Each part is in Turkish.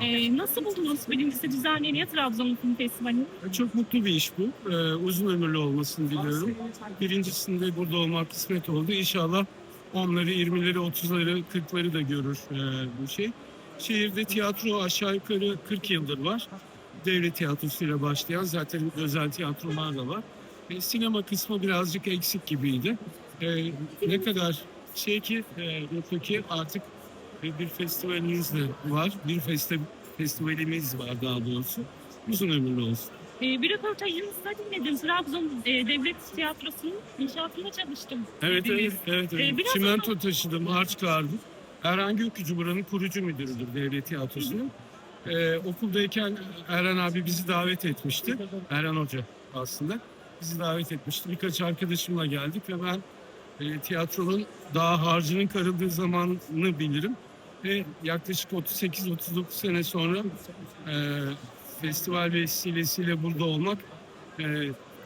Ee, nasıl buldunuz birincisi düzenleniyor Trabzon Film Festivali? Çok mutlu bir iş bu. Ee, uzun ömürlü olmasını diliyorum. Birincisinde burada olmak kısmet oldu. İnşallah onları 20'leri, 30'ları, 40'ları da görür e, bu şey. Şehirde tiyatro aşağı yukarı 40 yıldır var. Devlet tiyatrosuyla başlayan zaten özel tiyatrolar da var. E, sinema kısmı birazcık eksik gibiydi. E, ne kadar şey ki e, ki artık bir bir festivalimiz de var. Bir festi- festivalimiz var daha doğrusu. Uzun ömürlü olsun. Ee, bir röportajınızda dinledim. Trabzon e, Devlet Tiyatrosu'nun inşaatında çalıştım. Evet evet dediniz. evet. evet. Ee, biraz Çimento taşıdım, harç kağırdım. Erhan Gökücü buranın kurucu müdürüdür devlet tiyatrosunun. Ee, okuldayken Erhan abi bizi davet etmişti. Erhan Hoca aslında. Bizi davet etmişti. Birkaç arkadaşımla geldik ve ben e, tiyatronun daha harcının karıldığı zamanını bilirim. Ve yaklaşık 38-39 sene sonra e, festival vesilesiyle burada olmak e,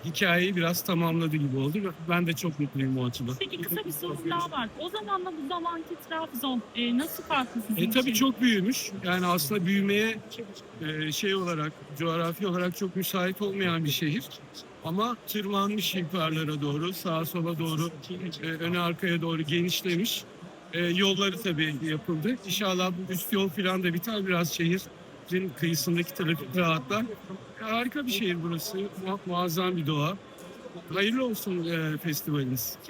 hikayeyi biraz tamamladı gibi oldu. Ben de çok mutluyum o açıdan. Peki kısa bir sorum daha var. O zamanla bu zamanki Trabzon e, nasıl farklı sizin E tabii için? çok büyümüş. Yani aslında büyümeye e, şey olarak, coğrafi olarak çok müsait olmayan bir şehir. Ama tırmanmış yukarılara doğru, sağa sola doğru, e, öne arkaya doğru genişlemiş. E, yolları tabii yapıldı. İnşallah bu üst yol falan da biter. Biraz şehrin kıyısındaki trafik rahatlar. Harika bir şehir burası. Mu- muazzam bir doğa. Hayırlı olsun e, festivaliniz.